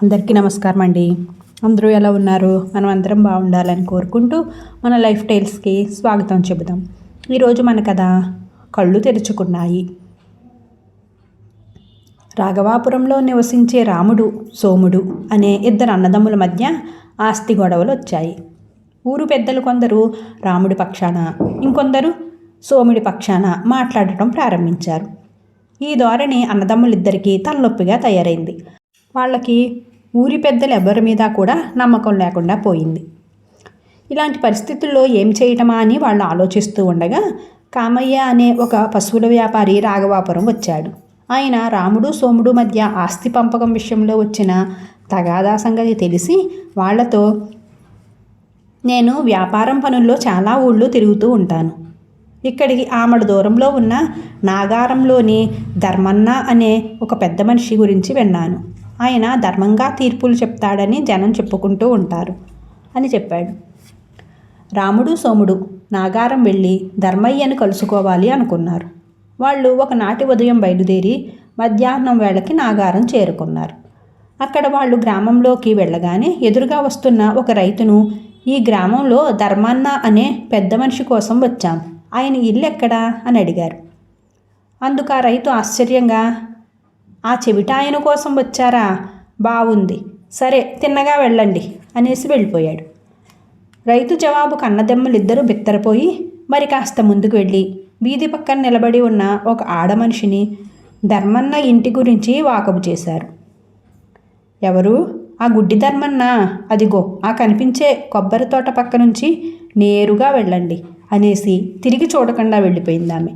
అందరికీ నమస్కారం అండి. అందరూ ఎలా ఉన్నారు? మనం అందరం బాగుండాలని కోరుకుంటూ మన లైఫ్ టైల్స్కి స్వాగతం చెబుదాం. ఈరోజు మన కథ కళ్ళు తెరుచుకున్నాయి. రాఘవాపురంలో నివసించే రాముడు సోముడు అనే ఇద్దరు అన్నదమ్ముల మధ్య ఆస్తి గొడవలు వచ్చాయి ఊరు పెద్దలు కొందరు రాముడి పక్షాన ఇంకొందరు సోముడి పక్షాన మాట్లాడటం ప్రారంభించారు. ఈ ధోరణి అన్నదమ్ములిద్దరికీ తలనొప్పిగా తయారైంది. వాళ్ళకి ఊరి పెద్దలు ఎవరి మీద కూడా నమ్మకం లేకుండా పోయింది. ఇలాంటి పరిస్థితుల్లో ఏం చేయటమా అని వాళ్ళు ఆలోచిస్తూ ఉండగా కామయ్య అనే ఒక పశువుల వ్యాపారి రాఘవాపురం వచ్చాడు. ఆయన రాముడు సోముడు మధ్య ఆస్తి పంపకం విషయంలో వచ్చిన తగాదా సంగతి తెలిసి వాళ్ళతో నేను వ్యాపారం పనుల్లో చాలా ఊళ్ళు తిరుగుతూ ఉంటాను. ఇక్కడికి ఆమడ దూరంలో ఉన్న నాగారంలోని ధర్మన్న అనే ఒక పెద్ద మనిషి గురించి విన్నాను. ఆయన ధర్మంగా తీర్పులు చెప్తాడని జనం చెప్పుకుంటూ ఉంటారు అని చెప్పాడు. రాముడు సోముడు నాగారం వెళ్ళి ధర్మయ్యను కలుసుకోవాలి అనుకున్నారు. వాళ్ళు ఒకనాటి ఉదయం బయలుదేరి మధ్యాహ్నం వేళకి నాగారం చేరుకున్నారు. అక్కడ వాళ్ళు గ్రామంలోకి వెళ్ళగానే ఎదురుగా వస్తున్న ఒక రైతును ఈ గ్రామంలో ధర్మాన్న అనే పెద్ద మనిషి కోసం వచ్చాం. ఆయన ఇల్లు ఎక్కడా? అని అడిగారు. అందుకు ఆ రైతు ఆశ్చర్యంగా ఆ చెవిట ఆయన కోసం వచ్చారా? బాగుంది సరే తిన్నగా వెళ్ళండి అనేసి వెళ్ళిపోయాడు. రైతు జవాబు కన్నదెమ్మలిద్దరూ బిత్తరపోయి మరి కాస్త ముందుకు వెళ్ళి వీధి పక్కన నిలబడి ఉన్న ఒక ఆడ మనిషిని ధర్మన్న ఇంటి గురించి వాకపు చేశారు. ఎవరు? ఆ గుడ్డి ధర్మన్న? అదిగో ఆ కనిపించే కొబ్బరి తోట పక్క నుంచి నేరుగా వెళ్ళండి అనేసి తిరిగి చూడకుండా వెళ్ళిపోయింది ఆమె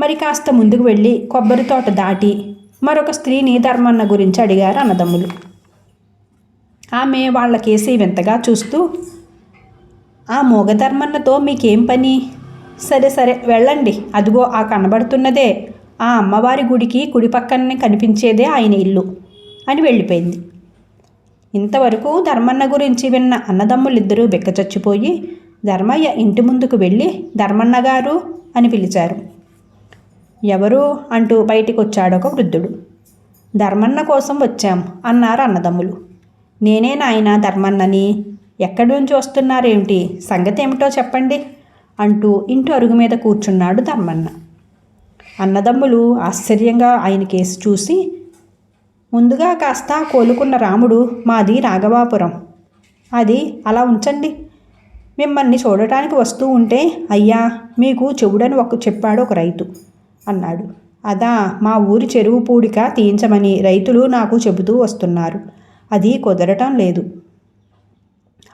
మరి కాస్త ముందుకు వెళ్ళి కొబ్బరి తోట దాటి మరొక స్త్రీని ధర్మన్న గురించి అడిగారు అన్నదమ్ములు. ఆమె వాళ్ళకేసి వింతగా చూస్తూ ఆ మూగధర్మన్నతో మీకేం పని? సరే సరే వెళ్ళండి. అదిగో ఆ కనబడుతున్నదే. ఆ అమ్మవారి గుడికి కుడి పక్కనే కనిపించేదే ఆయన ఇల్లు అని వెళ్ళిపోయింది. ఇంతవరకు ధర్మన్న గురించి విన్న అన్నదమ్ములిద్దరూ బిక్కచచ్చిపోయి ధర్మయ్య ఇంటి ముందుకు వెళ్ళి ధర్మన్న గారు అని పిలిచారు. ఎవరు అంటూ బయటికి వచ్చాడు ఒక వృద్ధుడు. ధర్మన్న కోసం వచ్చాం అన్నారు అన్నదమ్ములు. నేనే నాయన ధర్మన్నని. ఎక్కడి నుంచి వస్తున్నారేమిటి? సంగతి ఏమిటో చెప్పండి అంటూ ఇంటి అరుగు మీద కూర్చున్నాడు ధర్మన్న. అన్నదమ్ములు ఆశ్చర్యంగా ఆయన కేసు చూసి ముందుగా కాస్త కోలుకున్న రాముడు మాది రాఘవాపురం. అది అలా ఉంచండి. మిమ్మల్ని చూడటానికి వస్తూ ఉంటే అయ్యా మీకు చెవుడని ఒక చెప్పాడు ఒక రైతు. అన్నాడు. అదా మా ఊరి చెరువు పూడిక తీయించమని రైతులు నాకు చెబుతూ వస్తున్నారు. అది కుదరటం లేదు.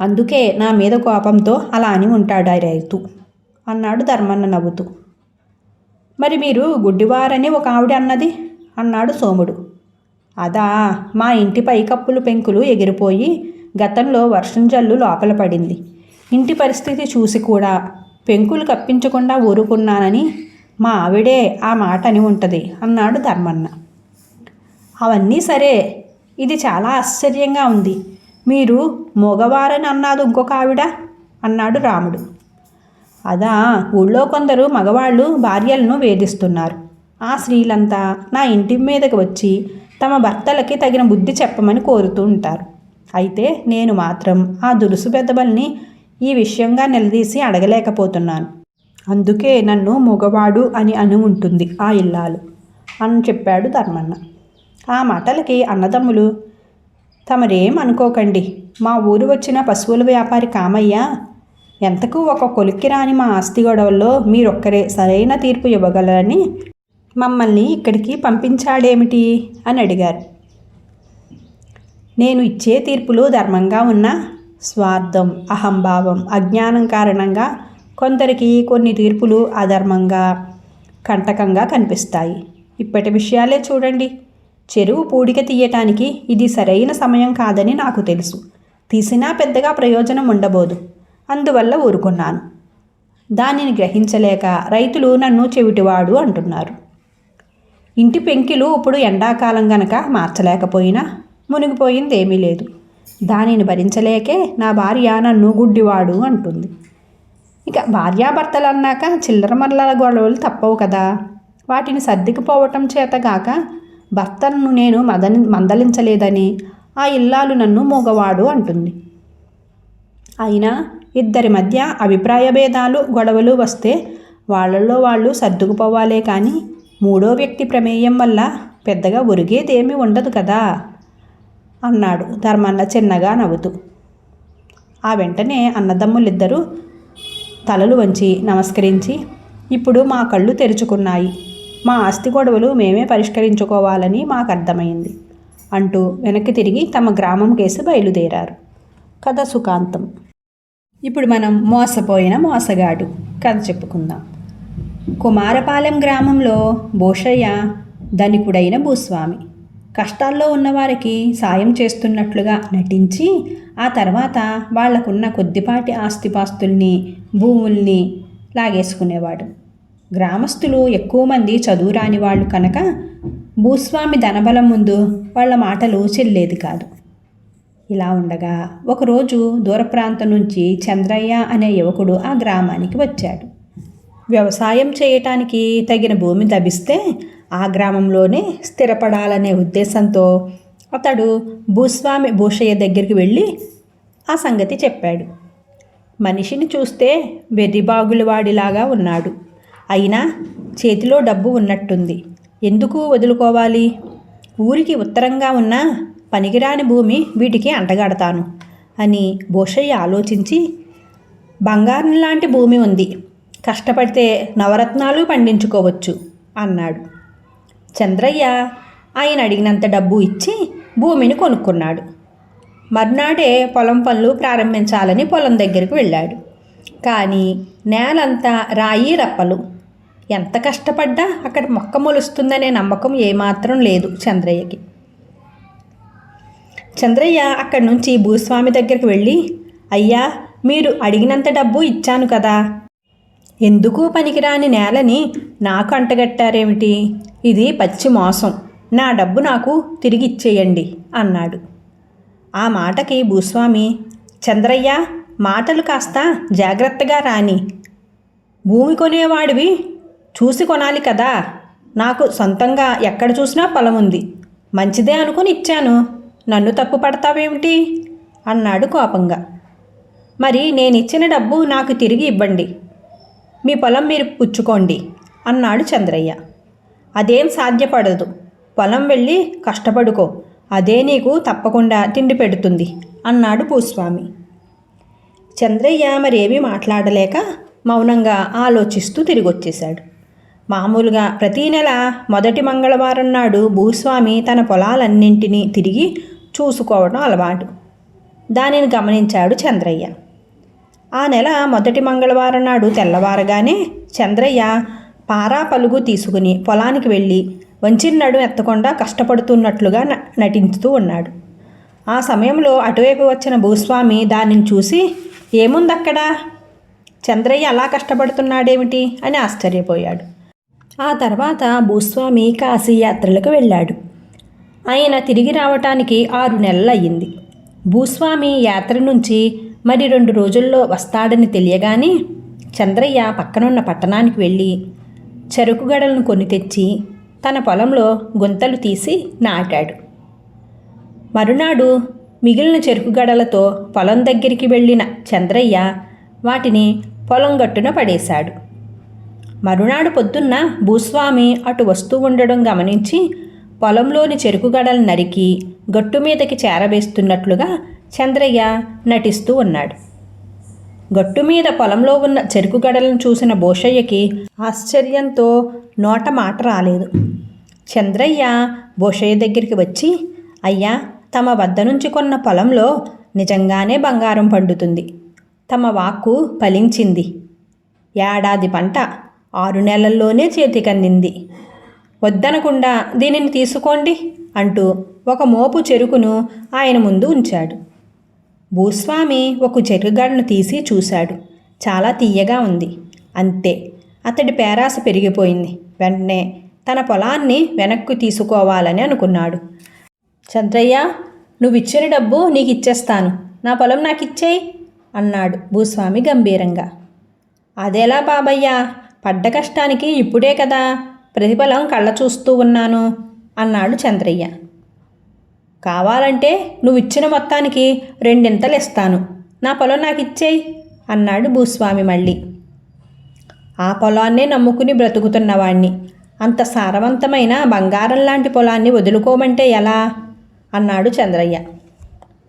అందుకే నా మీద కోపంతో అలా అని ఉంటాడు ఆ రైతు? అన్నాడు ధర్మన్న నవ్వుతూ. మరి మీరు గుడ్డివారని ఒక ఆవిడ అన్నది? అన్నాడు సోముడు. అదా మా ఇంటి పైకప్పులు పెంకులు ఎగిరిపోయి గతంలో వర్షం జల్లు లోపల పడింది. ఇంటి పరిస్థితి చూసి కూడా పెంకులు కప్పించకుండా ఊరుకున్నానని మా ఆవిడే ఆ మాట అని ఉంటుంది అన్నాడు ధర్మన్న. అవన్నీ సరే ఇది చాలా ఆశ్చర్యంగా ఉంది. మీరు మగవారని అన్నాదు ఇంకొక ఆవిడ అన్నాడు రాముడు. అదా ఊళ్ళో కొందరు మగవాళ్ళు భార్యలను వేధిస్తున్నారు. ఆ స్త్రీలంతా నా ఇంటి మీదకి వచ్చి తమ భర్తలకి తగిన బుద్ధి చెప్పమని కోరుతూ ఉంటారు. అయితే నేను మాత్రం ఆ దురుసు పెద్దబల్ని ఈ విషయంగా నిలదీసి అడగలేకపోతున్నాను. అందుకే నన్ను మగవాడు అని అని ఉంటుంది ఆ ఇల్లాలు. అని చెప్పాడు ధర్మన్న. ఆ మాటలకి అన్నదమ్ములు తమరేం అనుకోకండి. మా ఊరు వచ్చిన పశువుల వ్యాపారి కామయ్య ఎంతకు ఒక కొలిక్కి రాని మా ఆస్తి గొడవల్లో మీరొక్కరే సరైన తీర్పు ఇవ్వగలరని మమ్మల్ని ఇక్కడికి పంపించాడేమిటి? అని అడిగారు. నేను ఇచ్చే తీర్పులు ధర్మంగా ఉన్న స్వార్థం అహంభావం అజ్ఞానం కారణంగా కొందరికి కొన్ని తీర్పులు అధర్మంగా కంటకంగా కనిపిస్తాయి. ఇప్పటి విషయాలే చూడండి. చెరువు పూడిక తీయటానికి ఇది సరైన సమయం కాదని నాకు తెలుసు. తీసినా పెద్దగా ప్రయోజనం ఉండబోదు. అందువల్ల ఊరుకున్నాను. దానిని గ్రహించలేక రైతులు నన్ను చెవిటివాడు అంటున్నారు. ఇంటి పెంకిలు ఇప్పుడు ఎండాకాలం గనక మార్చలేకపోయినా మునిగిపోయిందేమీ లేదు. దానిని భరించలేకే నా భార్య నన్ను గుడ్డివాడు అంటుంది. ఇక భార్యాభర్తలు అన్నాక చిల్లర మరల గొడవలు తప్పవు కదా. వాటిని సర్దుకుపోవటం చేతగాక భర్తను నేను మదని మందలించలేదని ఆ ఇల్లాలు నన్ను మూగవాడు అంటుంది. అయినా ఇద్దరి మధ్య అభిప్రాయ భేదాలు గొడవలు వస్తే వాళ్ళల్లో వాళ్ళు సర్దుకుపోవాలే కానీ మూడో వ్యక్తి ప్రమేయం వల్ల పెద్దగా ఒరిగేదేమీ ఉండదు కదా అన్నాడు ధర్మన్న చిన్నగా నవ్వుతూ. ఆ వెంటనే అన్నదమ్ములిద్దరూ తలలు వంచి నమస్కరించి ఇప్పుడు మా కళ్ళు తెరుచుకున్నాయి. మా ఆస్తి గొడవలు మేమే పరిష్కరించుకోవాలని మాకు అర్థమైంది అంటూ వెనక్కి తిరిగి తమ గ్రామం కేసు బయలుదేరారు. కథ సుఖాంతం. ఇప్పుడు మనం మోసపోయిన మోసగాడు. కథ చెప్పుకుందాం. కుమారపాలెం గ్రామంలో భూషయ్య ధనికుడైన భూస్వామి కష్టాల్లో ఉన్నవారికి సాయం చేస్తున్నట్లుగా నటించి ఆ తర్వాత వాళ్ళకున్న కొద్దిపాటి ఆస్తిపాస్తుల్ని భూముల్ని లాగేసుకునేవాడు. గ్రామస్తులు ఎక్కువ మంది చదువు రాని వాళ్ళు కనుక భూస్వామి ధనబలం ముందు వాళ్ళ మాటలు చెల్లేది కాదు. ఇలా ఉండగా ఒకరోజు దూర ప్రాంతం నుంచి చంద్రయ్య అనే యువకుడు ఆ గ్రామానికి వచ్చాడు. వ్యవసాయం చేయటానికి తగిన భూమి లభిస్తే ఆ గ్రామంలోనే స్థిరపడాలనే ఉద్దేశంతో అతడు భూస్వామి భూషయ్య దగ్గరికి వెళ్ళి ఆ సంగతి చెప్పాడు. మనిషిని చూస్తే వెర్రిబాగులవాడిలాగా ఉన్నాడు. అయినా చేతిలో డబ్బు ఉన్నట్టుంది. ఎందుకు వదులుకోవాలి? ఊరికి ఉత్తరంగా ఉన్న పనికిరాని భూమి వీటికి అంటగడతాను అని భూషయ్య ఆలోచించి బంగారం లాంటి భూమి ఉంది. కష్టపడితే నవరత్నాలు పండించుకోవచ్చు అన్నాడు. చంద్రయ్య ఆయన అడిగినంత డబ్బు ఇచ్చి భూమిని కొనుక్కున్నాడు. మర్నాడే పొలం పనులు ప్రారంభించాలని పొలం దగ్గరికి వెళ్ళాడు. కానీ నేలంతా రాయి రప్పలు. ఎంత కష్టపడ్డా అక్కడ మొక్క మొలుస్తుందనే నమ్మకం ఏమాత్రం లేదు చంద్రయ్యకి. చంద్రయ్య అక్కడి నుంచి భూస్వామి దగ్గరికి వెళ్ళి అయ్యా మీరు అడిగినంత డబ్బు ఇచ్చాను కదా. ఎందుకు పనికిరాని నేలని నాకు అంటగట్టారేమిటి? ఇది పచ్చి మోసం. నా డబ్బు నాకు తిరిగి ఇచ్చేయండి అన్నాడు. ఆ మాటకి భూస్వామి చంద్రయ్య మాటలు కాస్త జాగ్రత్తగా రాని. భూమి కొనేవాడివి చూసి కొనాలి కదా. నాకు సొంతంగా ఎక్కడ చూసినా పొలం ఉంది. మంచిదే అనుకుని ఇచ్చాను. నన్ను తప్పు పడతావేమిటి? అన్నాడు కోపంగా. మరి నేను ఇచ్చిన డబ్బు నాకు తిరిగి ఇవ్వండి. మీ పొలం మీరు పుచ్చుకోండి అన్నాడు చంద్రయ్య. అదేం సాధ్యపడదు. పొలం వెళ్ళి కష్టపడుకో. అదే నీకు తప్పకుండా తిండి పెడుతుంది అన్నాడు భూస్వామి. చంద్రయ్య మరేమీ మాట్లాడలేక మౌనంగా ఆలోచిస్తూ తిరిగొచ్చేశాడు. మామూలుగా ప్రతీ నెల మొదటి మంగళవారం నాడు భూస్వామి తన పొలాలన్నింటినీ తిరిగి చూసుకోవడం అలవాటు. దానిని గమనించాడు చంద్రయ్య. ఆ నెల మొదటి మంగళవారం నాడు తెల్లవారగానే చంద్రయ్య పారా పలుగు తీసుకుని పొలానికి వెళ్ళి వంచిన నడుం ఎత్తకుండా కష్టపడుతున్నట్లుగా న- నటించుతూ ఉన్నాడు. ఆ సమయంలో అటువైపు వచ్చిన భూస్వామి దానిని చూసి ఏముందక్కడ? చంద్రయ్య అలా కష్టపడుతున్నాడేమిటి? అని ఆశ్చర్యపోయాడు. ఆ తర్వాత భూస్వామి కాశీ యాత్రలకు వెళ్ళాడు. ఆయన తిరిగి రావటానికి ఆరు నెలలు అయ్యింది భూస్వామి యాత్ర నుంచి మరి రెండు రోజుల్లో వస్తాడని తెలియగానే చంద్రయ్య పక్కనున్న పట్టణానికి వెళ్ళి చెరుకు గడలను కొని తెచ్చి తన పొలంలో గుంతలు తీసి నాటాడు. మరునాడు మిగిలిన చెరుకు గడలతో పొలం దగ్గరికి వెళ్ళిన చంద్రయ్య వాటిని పొలం గట్టున పడేశాడు. మరునాడు పొద్దున్న భూస్వామి అటు వస్తూ ఉండడం గమనించి పొలంలోని చెరుకు గడలు నరికి గట్టు మీదకి చేరవేస్తున్నట్లుగా చంద్రయ్య నటిస్తూ ఉన్నాడు. గట్టు మీద పొలంలో ఉన్న చెరుకు గడలను చూసిన బోషయ్యకి ఆశ్చర్యంతో నోట మాట రాలేదు. చంద్రయ్య బోషయ్య దగ్గరికి వచ్చి అయ్యా తమ వద్ద నుంచి కొన్న పొలంలో నిజంగానే బంగారం పండుతుంది. తమ వాక్కు ఫలించింది. ఏడాది పంట ఆరు నెలల్లోనే చేతికందింది. వద్దనకుండా దీనిని తీసుకోండి అంటూ ఒక మోపు చెరుకును ఆయన ముందు ఉంచాడు. భూస్వామి ఒక చెరుగడను తీసి చూశాడు. చాలా తీయగా ఉంది. అంతే. అతడి పేరాస పెరిగిపోయింది. వెంటనే తన పొలాన్ని వెనక్కు తీసుకోవాలని అనుకున్నాడు. చంద్రయ్య నువ్వు ఇచ్చిన డబ్బు నీకు ఇచ్చేస్తాను నా పొలం నాకు ఇచ్చేయి అన్నాడు భూస్వామి గంభీరంగా. అదేలా బాబయ్య పడ్డ కష్టానికి ఇప్పుడే కదా. ప్రతిఫలం కళ్ళ చూస్తూ ఉన్నాను అన్నాడు చంద్రయ్య. కావాలంటే నువ్వు ఇచ్చిన మొత్తానికి రెండింతలు ఇస్తాను నా పొలం నాకు ఇచ్చేయి అన్నాడు భూస్వామి మళ్ళీ. ఆ పొలాన్నే నమ్ముకుని బ్రతుకుతున్నవాణ్ణి. అంత సారవంతమైన బంగారం లాంటి పొలాన్ని వదులుకోమంటే ఎలా? అన్నాడు చంద్రయ్య.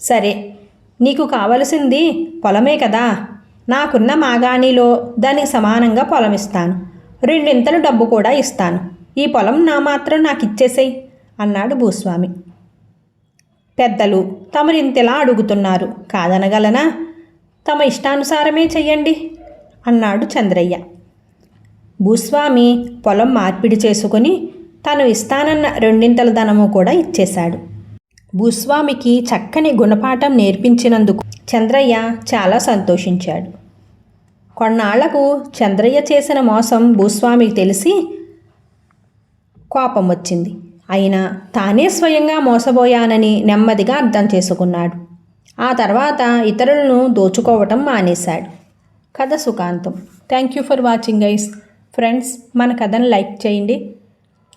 సరే నీకు కావలసింది పొలమే కదా. నాకున్న మాగాణిలో దానికి సమానంగా పొలం ఇస్తాను రెండింతలు డబ్బు కూడా ఇస్తాను. ఈ పొలం నా మాత్రం నాకు ఇచ్చేసేయి అన్నాడు భూస్వామి. పెద్దలు తమరింతలా అడుగుతున్నారు. కాదనగలనా? తమ ఇష్టానుసారమే చెయ్యండి అన్నాడు చంద్రయ్య. భూస్వామి పొలం మార్పిడి చేసుకుని తను ఇస్తానన్న రెండింతల ధనము కూడా ఇచ్చేశాడు. భూస్వామికి చక్కని గుణపాఠం నేర్పించినందుకు చంద్రయ్య చాలా సంతోషించాడు. కొన్నాళ్ళకు చంద్రయ్య చేసిన మోసం భూస్వామికి తెలిసి కోపం వచ్చింది అయినా తానే స్వయంగా మోసపోయానని నెమ్మదిగా అర్థం చేసుకున్నాడు. ఆ తర్వాత ఇతరులను దోచుకోవటం మానేశాడు. కథ సుఖాంతం. Thank you for watching guys friends మన కథను లైక్ చేయండి.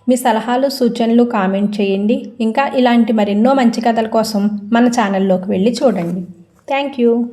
మీ సలహాలు సూచనలు కామెంట్ చేయండి. ఇంకా ఇలాంటి మరెన్నో మంచి కథల కోసం మన ఛానల్లోకి వెళ్ళి చూడండి. Thank you